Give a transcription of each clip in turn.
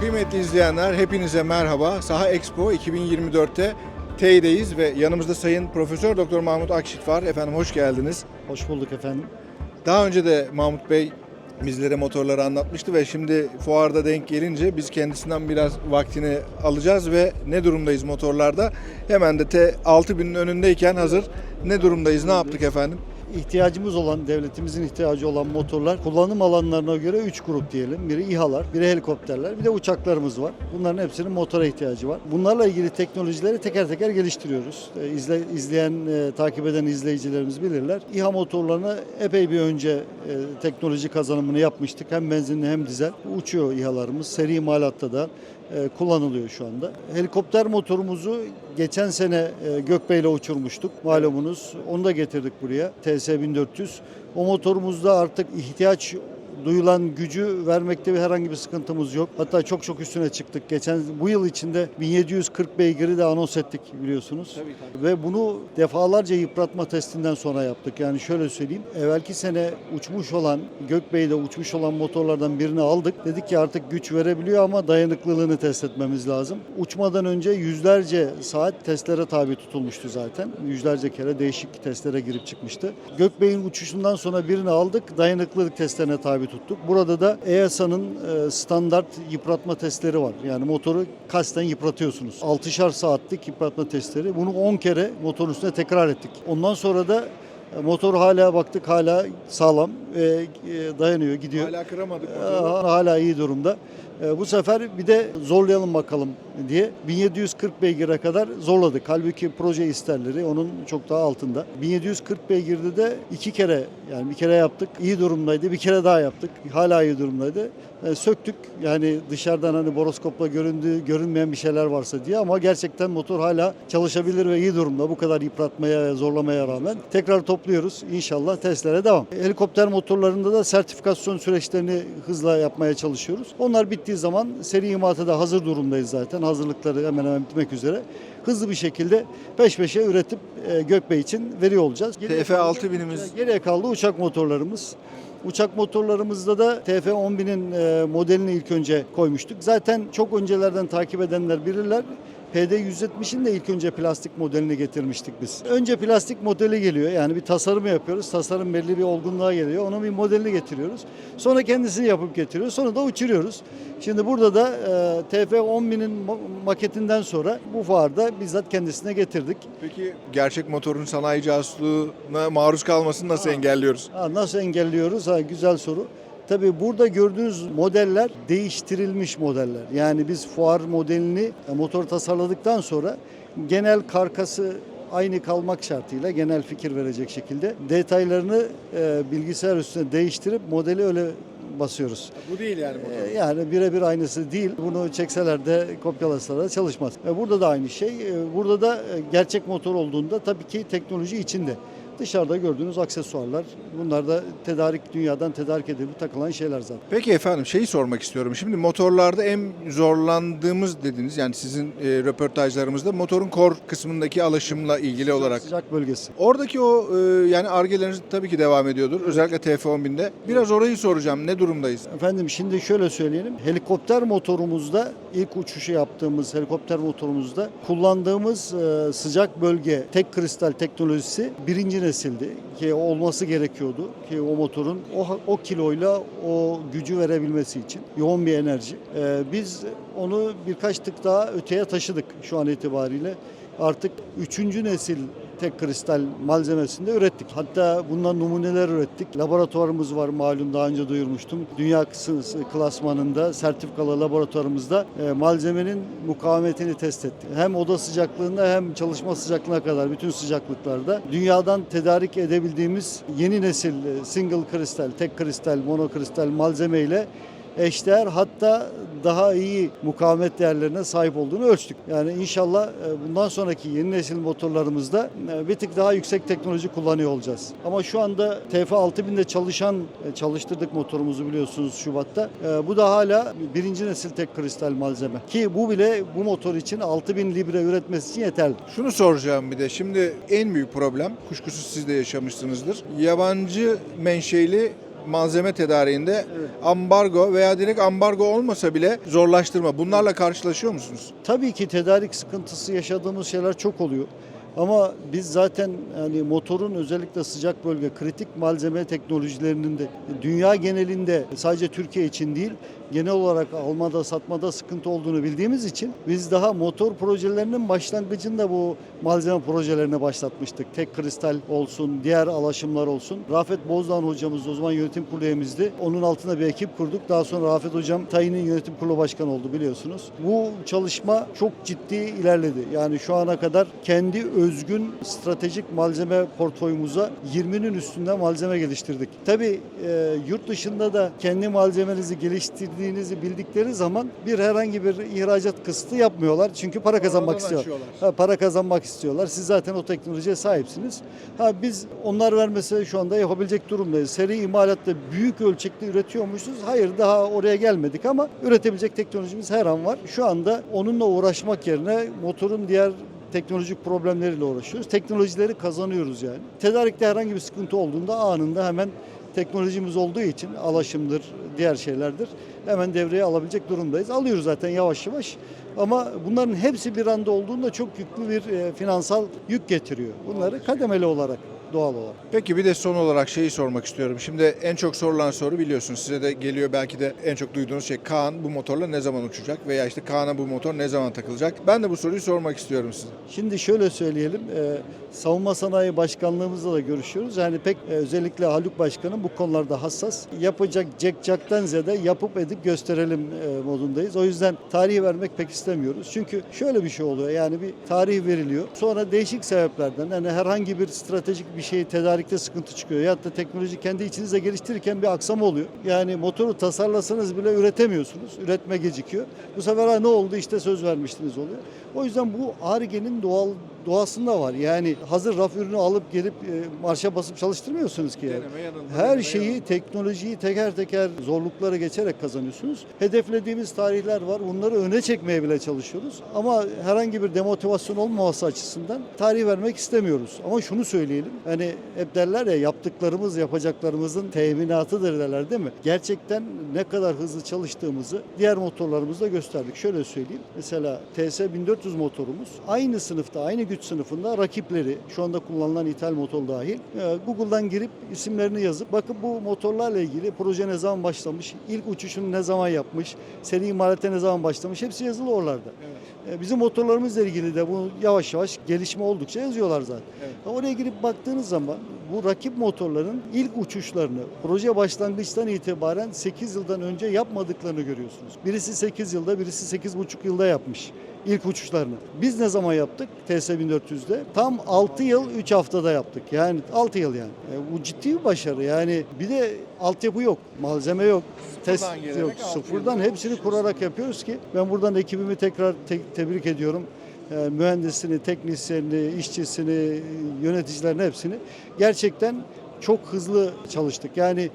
Kıymetli izleyenler hepinize merhaba. Saha Expo 2024'te T'deyiz ve yanımızda Sayın Profesör Doktor Mahmut Akşit var. Efendim hoş geldiniz. Hoş bulduk efendim. Daha önce de Mahmut Bey bizlere motorları anlatmıştı ve şimdi fuarda denk gelince biz kendisinden biraz vaktini alacağız ve ne durumdayız motorlarda? Hemen de T6000'in önündeyken hazır ne durumdayız, ne yaptık efendim? İhtiyacımız olan, devletimizin ihtiyacı olan motorlar kullanım alanlarına göre 3 grup diyelim. Biri İHA'lar, biri helikopterler, bir de uçaklarımız var. Bunların hepsinin motora ihtiyacı var. Bunlarla ilgili teknolojileri teker teker geliştiriyoruz. E, izle, izleyen, e, takip eden izleyicilerimiz bilirler. İHA motorlarını epey bir önce e, teknoloji kazanımını yapmıştık. Hem benzinli hem dizel. Uçuyor İHA'larımız. Seri imalatta da e, kullanılıyor şu anda. Helikopter motorumuzu geçen sene e, Gökbey'le uçurmuştuk malumunuz. Onu da getirdik buraya TS1400. O motorumuzda artık ihtiyaç duyulan gücü vermekte bir herhangi bir sıkıntımız yok. Hatta çok çok üstüne çıktık. Geçen bu yıl içinde 1740 beygiri de anons ettik biliyorsunuz. Ve bunu defalarca yıpratma testinden sonra yaptık. Yani şöyle söyleyeyim. Evvelki sene uçmuş olan, Gökbey'de uçmuş olan motorlardan birini aldık. Dedik ki artık güç verebiliyor ama dayanıklılığını test etmemiz lazım. Uçmadan önce yüzlerce saat testlere tabi tutulmuştu zaten. Yüzlerce kere değişik testlere girip çıkmıştı. Gökbey'in uçuşundan sonra birini aldık. Dayanıklılık testlerine tabi tuttuk. Burada da EASA'nın e, standart yıpratma testleri var. Yani motoru kasten yıpratıyorsunuz. 6'şar saatlik yıpratma testleri. Bunu 10 kere motorun üstüne tekrar ettik. Ondan sonra da e, motor hala baktık hala sağlam ve e, dayanıyor, gidiyor. Hala kıramadık Ee, motoru. hala iyi durumda. Ee, Bu sefer bir de zorlayalım bakalım diye 1740 beygire kadar zorladık. Halbuki proje isterleri onun çok daha altında. 1740 beygirde de iki kere yani bir kere yaptık. iyi durumdaydı. Bir kere daha yaptık. Hala iyi durumdaydı. Ee, Söktük yani dışarıdan hani boroskopla göründüğü görünmeyen bir şeyler varsa diye ama gerçekten motor hala çalışabilir ve iyi durumda. Bu kadar yıpratmaya ve zorlamaya rağmen tekrar topluyoruz. İnşallah testlere devam. Helikopter motorlarında da sertifikasyon süreçlerini hızla yapmaya çalışıyoruz. Onlar bittiği zaman seri imata da hazır durumdayız zaten. Hazırlıkları hemen hemen bitmek üzere. Hızlı bir şekilde peş peşe üretip e, Gökbey için veriyor olacağız. Geriye TF kaldı- 6000'imiz Geriye kaldı uçak motorlarımız. Uçak motorlarımızda da TF1000'in e, modelini ilk önce koymuştuk. Zaten çok öncelerden takip edenler bilirler. PD170'in de ilk önce plastik modelini getirmiştik biz. Önce plastik modeli geliyor. Yani bir tasarım yapıyoruz. Tasarım belli bir olgunluğa geliyor. Onun bir modelini getiriyoruz. Sonra kendisini yapıp getiriyoruz. Sonra da uçuruyoruz. Şimdi burada da e, TF1000'in ma- maketinden sonra bu fuarda bizzat kendisine getirdik. Peki gerçek motorun sanayi casusluğuna maruz kalmasını nasıl engelliyoruz? Ha, nasıl engelliyoruz? Ha, güzel soru. Tabii burada gördüğünüz modeller değiştirilmiş modeller. Yani biz fuar modelini e, motor tasarladıktan sonra genel karkası aynı kalmak şartıyla genel fikir verecek şekilde detaylarını e, bilgisayar üstüne değiştirip modeli öyle basıyoruz. Bu değil yani E, Yani birebir aynısı değil. Bunu çekseler de kopyalasalar da çalışmaz. E, Burada da aynı şey. E, Burada da e, gerçek motor olduğunda tabii ki teknoloji içinde. Dışarıda gördüğünüz aksesuarlar bunlar da tedarik dünyadan tedarik edilip takılan şeyler zaten. Peki efendim şeyi sormak istiyorum. Şimdi motorlarda en zorlandığımız dediniz yani sizin e, röportajlarımızda motorun kor kısmındaki alaşımla ilgili olarak. Sıcak bölgesi. Oradaki o e, yani argeleriniz tabii ki devam ediyordur. Özellikle TF1000'de. Biraz orayı soracağım. Ne durumdayız? Efendim şimdi şöyle söyleyelim. Helikopter motorumuzda ilk uçuşu yaptığımız helikopter motorumuzda kullandığımız e, sıcak bölge tek kristal teknolojisi birinci nesildi. Ki olması gerekiyordu ki o motorun o, o kiloyla o gücü verebilmesi için yoğun bir enerji. E, biz onu birkaç tık daha öteye taşıdık şu an itibariyle. Artık üçüncü nesil tek kristal malzemesinde ürettik. Hatta bundan numuneler ürettik. Laboratuvarımız var malum daha önce duyurmuştum. Dünya klasmanında sertifikalı laboratuvarımızda e, malzemenin mukavemetini test ettik. Hem oda sıcaklığında hem çalışma sıcaklığına kadar bütün sıcaklıklarda dünyadan tedarik edebildiğimiz yeni nesil e, single kristal, tek kristal, monokristal malzeme ile eşdeğer hatta daha iyi mukavemet değerlerine sahip olduğunu ölçtük. Yani inşallah e, bundan sonraki yeni nesil motorlarımızda e, bir tık daha yüksek teknoloji kullanıyor olacağız. Ama şu anda TF6000'de çalışan, e, çalıştırdık motorumuzu biliyorsunuz Şubat'ta. Bu da hala birinci nesil tek kristal malzeme. Ki bu bile bu motor için 6000 libre üretmesi için yeterli. Şunu soracağım bir de. Şimdi en büyük problem kuşkusuz siz de yaşamışsınızdır. Yabancı menşeli malzeme tedariğinde ambargo veya direkt ambargo olmasa bile zorlaştırma. Bunlarla karşılaşıyor musunuz? Tabii ki tedarik sıkıntısı yaşadığımız şeyler çok oluyor. Ama biz zaten hani motorun özellikle sıcak bölge kritik malzeme teknolojilerinin de dünya genelinde sadece Türkiye için değil genel olarak almada satmada sıkıntı olduğunu bildiğimiz için biz daha motor projelerinin başlangıcında bu malzeme projelerini başlatmıştık. Tek kristal olsun, diğer alaşımlar olsun. Rafet Bozdağ hocamız o zaman yönetim kurulu üyemizdi. Onun altında bir ekip kurduk. Daha sonra Rafet hocam Tayin'in yönetim kurulu başkanı oldu biliyorsunuz. Bu çalışma çok ciddi ilerledi. Yani şu ana kadar kendi özgün stratejik malzeme portföyümüze 20'nin üstünde malzeme geliştirdik. Tabii e, yurt dışında da kendi malzemenizi geliştirdiğinizi bildikleri zaman bir herhangi bir ihracat kısıtı yapmıyorlar. Çünkü para kazanmak istiyor. Ha, para kazanmak istiyorlar. Siz zaten o teknolojiye sahipsiniz. Ha biz onlar vermese şu anda yapabilecek durumdayız. Seri imalatta büyük ölçekli üretiyormuşuz. Hayır daha oraya gelmedik ama üretebilecek teknolojimiz her an var. Şu anda onunla uğraşmak yerine motorun diğer teknolojik problemleriyle uğraşıyoruz. Teknolojileri kazanıyoruz yani. Tedarikte herhangi bir sıkıntı olduğunda anında hemen teknolojimiz olduğu için alaşımdır, diğer şeylerdir. Hemen devreye alabilecek durumdayız. Alıyoruz zaten yavaş yavaş. Ama bunların hepsi bir anda olduğunda çok yüklü bir e, finansal yük getiriyor. Bunları kademeli olarak, doğal olarak. Peki bir de son olarak şeyi sormak istiyorum. Şimdi en çok sorulan soru biliyorsunuz size de geliyor belki de en çok duyduğunuz şey Kaan bu motorla ne zaman uçacak veya işte Kaan'a bu motor ne zaman takılacak? Ben de bu soruyu sormak istiyorum size. Şimdi şöyle söyleyelim, e, savunma sanayi başkanlığımızla da görüşüyoruz. Yani pek e, özellikle Haluk Başkanım bu konularda hassas. Yapacak cekcaktan ziyade yapıp edip gösterelim e, modundayız. O yüzden tarihi vermek pek istemiyoruz. Çünkü şöyle bir şey oluyor yani bir tarih veriliyor. Sonra değişik sebeplerden yani herhangi bir stratejik bir şey tedarikte sıkıntı çıkıyor. Ya da teknoloji kendi içinizde geliştirirken bir aksama oluyor. Yani motoru tasarlasanız bile üretemiyorsunuz. Üretme gecikiyor. Bu sefer "Ha, ne oldu işte söz vermiştiniz oluyor. O yüzden bu ARGE'nin doğal doğasında var. Yani hazır raf ürünü alıp gelip e, marşa basıp çalıştırmıyorsunuz ki. yani. Deneme yanılma, Her deneme şeyi, yanılma. teknolojiyi teker teker zorlukları geçerek kazanıyorsunuz. Hedeflediğimiz tarihler var. Bunları öne çekmeye bile çalışıyoruz. Ama herhangi bir demotivasyon olmaması açısından tarih vermek istemiyoruz. Ama şunu söyleyelim. Hani hep derler ya yaptıklarımız yapacaklarımızın teminatıdır derler değil mi? Gerçekten ne kadar hızlı çalıştığımızı diğer motorlarımızda gösterdik. Şöyle söyleyeyim. Mesela TS 1400 motorumuz aynı sınıfta, aynı güç sınıfında rakipleri, şu anda kullanılan ithal motor dahil, e, Google'dan girip isimlerini yazıp bakın bu motorlarla ilgili proje ne zaman başlamış, ilk uçuşunu ne zaman yapmış, seri imalate ne zaman başlamış hepsi yazılı oralarda. E, Bizim motorlarımızla ilgili de bu yavaş yavaş gelişme oldukça yazıyorlar zaten. Evet. Oraya girip baktığınız zaman bu rakip motorların ilk uçuşlarını proje başlangıçtan itibaren 8 yıldan önce yapmadıklarını görüyorsunuz. Birisi 8 yılda, birisi 8,5 yılda yapmış ilk uçuşlarını. Biz ne zaman yaptık TS 1400'de? Tam 6 yıl 3 haftada yaptık. Yani 6 yıl yani. E, bu ciddi bir başarı. Yani bir de altyapı yok, malzeme yok, test gelerek yok. Sıfırdan hepsini kurarak yapıyoruz ki ben buradan ekibimi tekrar te- tebrik ediyorum. E, mühendisini, teknisyenini, işçisini, yöneticilerin hepsini gerçekten çok hızlı çalıştık. Yani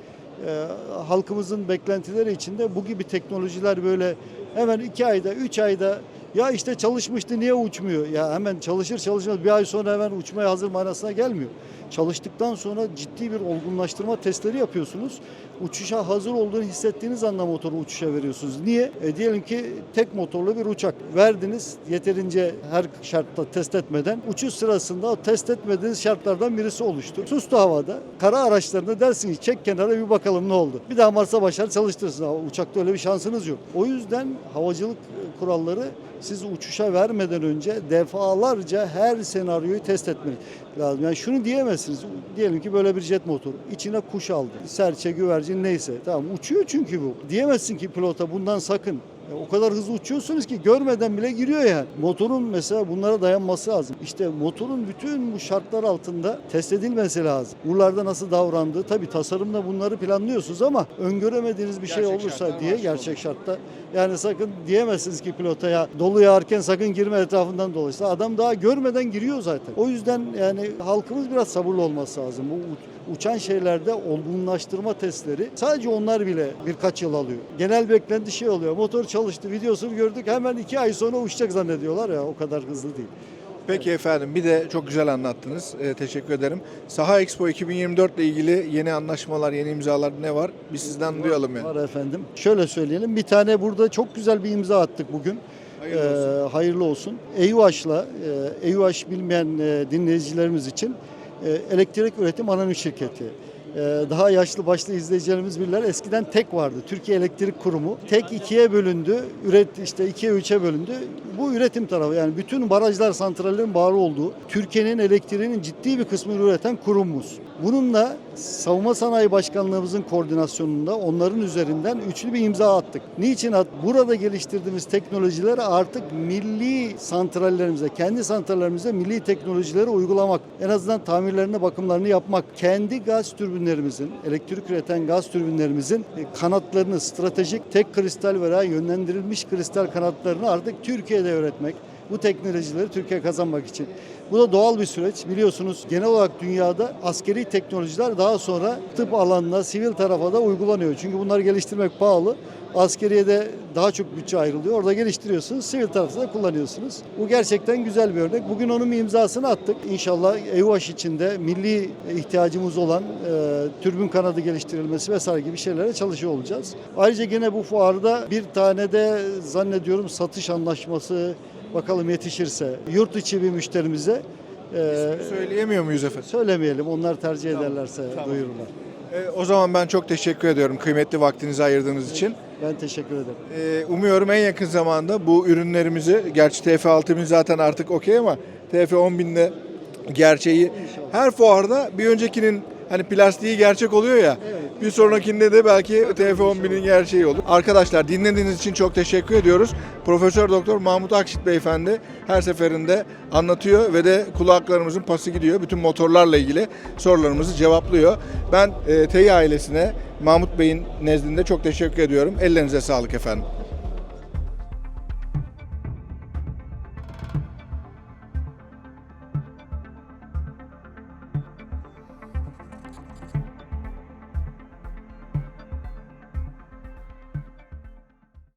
e, halkımızın beklentileri içinde bu gibi teknolojiler böyle hemen iki ayda, üç ayda ya işte çalışmıştı niye uçmuyor? Ya hemen çalışır çalışmaz bir ay sonra hemen uçmaya hazır manasına gelmiyor. Çalıştıktan sonra ciddi bir olgunlaştırma testleri yapıyorsunuz. Uçuşa hazır olduğunu hissettiğiniz anda motoru uçuşa veriyorsunuz. Niye? E diyelim ki tek motorlu bir uçak verdiniz yeterince her şartta test etmeden. Uçuş sırasında o test etmediğiniz şartlardan birisi oluştu. Sustu havada. Kara araçlarını dersiniz çek kenara bir bakalım ne oldu. Bir daha Mars'a başar çalıştırırsın. Ama Uçakta öyle bir şansınız yok. O yüzden havacılık kuralları siz uçuşa vermeden önce defalarca her senaryoyu test etmek lazım. Yani şunu diyemezsiniz. Diyelim ki böyle bir jet motoru. içine kuş aldı. Serçe, güvercin neyse. Tamam uçuyor çünkü bu. Diyemezsin ki pilota bundan sakın. Ya o kadar hızlı uçuyorsunuz ki görmeden bile giriyor yani. Motorun mesela bunlara dayanması lazım. İşte motorun bütün bu şartlar altında test edilmesi lazım. Buralarda nasıl davrandığı tabii tasarımda bunları planlıyorsunuz ama öngöremediğiniz bir şey Gerçek olursa şartlar diye gerçek şartta yani sakın diyemezsiniz ki pilota ya dolu yağarken sakın girme etrafından dolaşsa. Adam daha görmeden giriyor zaten. O yüzden yani halkımız biraz sabırlı olması lazım. Bu uçan şeylerde olgunlaştırma testleri sadece onlar bile birkaç yıl alıyor. Genel beklenti şey oluyor. Motor çalıştı, videosunu gördük hemen iki ay sonra uçacak zannediyorlar ya o kadar hızlı değil. Peki efendim bir de çok güzel anlattınız. Ee, teşekkür ederim. Saha Expo 2024 ile ilgili yeni anlaşmalar, yeni imzalar ne var? Bir sizden duyalım yani. Var efendim. Şöyle söyleyelim. Bir tane burada çok güzel bir imza attık bugün. Hayırlı olsun. Ee, hayırlı olsun. EUH'la, e, EUH bilmeyen e, dinleyicilerimiz için e, elektrik üretim anonim şirketi. E, daha yaşlı başlı izleyicilerimiz bilirler. Eskiden tek vardı. Türkiye Elektrik Kurumu. Tek ikiye bölündü. Üret işte ikiye üçe bölündü. Bu üretim tarafı yani bütün barajlar, santrallerin bağlı olduğu Türkiye'nin elektriğinin ciddi bir kısmını üreten kurumumuz. Bununla Savunma Sanayi Başkanlığımızın koordinasyonunda onların üzerinden üçlü bir imza attık. Niçin at? Burada geliştirdiğimiz teknolojileri artık milli santrallerimize, kendi santrallerimize milli teknolojileri uygulamak, en azından tamirlerini, bakımlarını yapmak, kendi gaz türbinlerimizin, elektrik üreten gaz türbinlerimizin e, kanatlarını stratejik tek kristal veya yönlendirilmiş kristal kanatlarını artık Türkiye'de üretmek. Bu teknolojileri Türkiye kazanmak için. Bu da doğal bir süreç. Biliyorsunuz genel olarak dünyada askeri teknolojiler daha sonra tıp alanına, sivil tarafa da uygulanıyor. Çünkü bunları geliştirmek pahalı. Askeriye de daha çok bütçe ayrılıyor. Orada geliştiriyorsunuz, sivil tarafta da kullanıyorsunuz. Bu gerçekten güzel bir örnek. Bugün onun imzasını attık. İnşallah EUH içinde milli ihtiyacımız olan e, türbün kanadı geliştirilmesi vesaire gibi şeylere çalışıyor olacağız. Ayrıca gene bu fuarda bir tane de zannediyorum satış anlaşması bakalım yetişirse yurt içi bir müşterimize e, Söyleyemiyor muyuz efendim? söylemeyelim. Onlar tercih ederlerse duyururlar. Ee, o zaman ben çok teşekkür ediyorum kıymetli vaktinizi ayırdığınız için. Ben teşekkür ederim. Ee, umuyorum en yakın zamanda bu ürünlerimizi, gerçi TF6000 zaten artık okey ama TF10000'de gerçeği her fuarda bir öncekinin hani plastiği gerçek oluyor ya. Bir sonrakinde de belki TF11000'in gerçeği olur. Arkadaşlar dinlediğiniz için çok teşekkür ediyoruz. Profesör Doktor Mahmut Akşit Beyefendi her seferinde anlatıyor ve de kulaklarımızın pası gidiyor. Bütün motorlarla ilgili sorularımızı cevaplıyor. Ben e, TEİ ailesine Mahmut Bey'in nezdinde çok teşekkür ediyorum. Ellerinize sağlık efendim.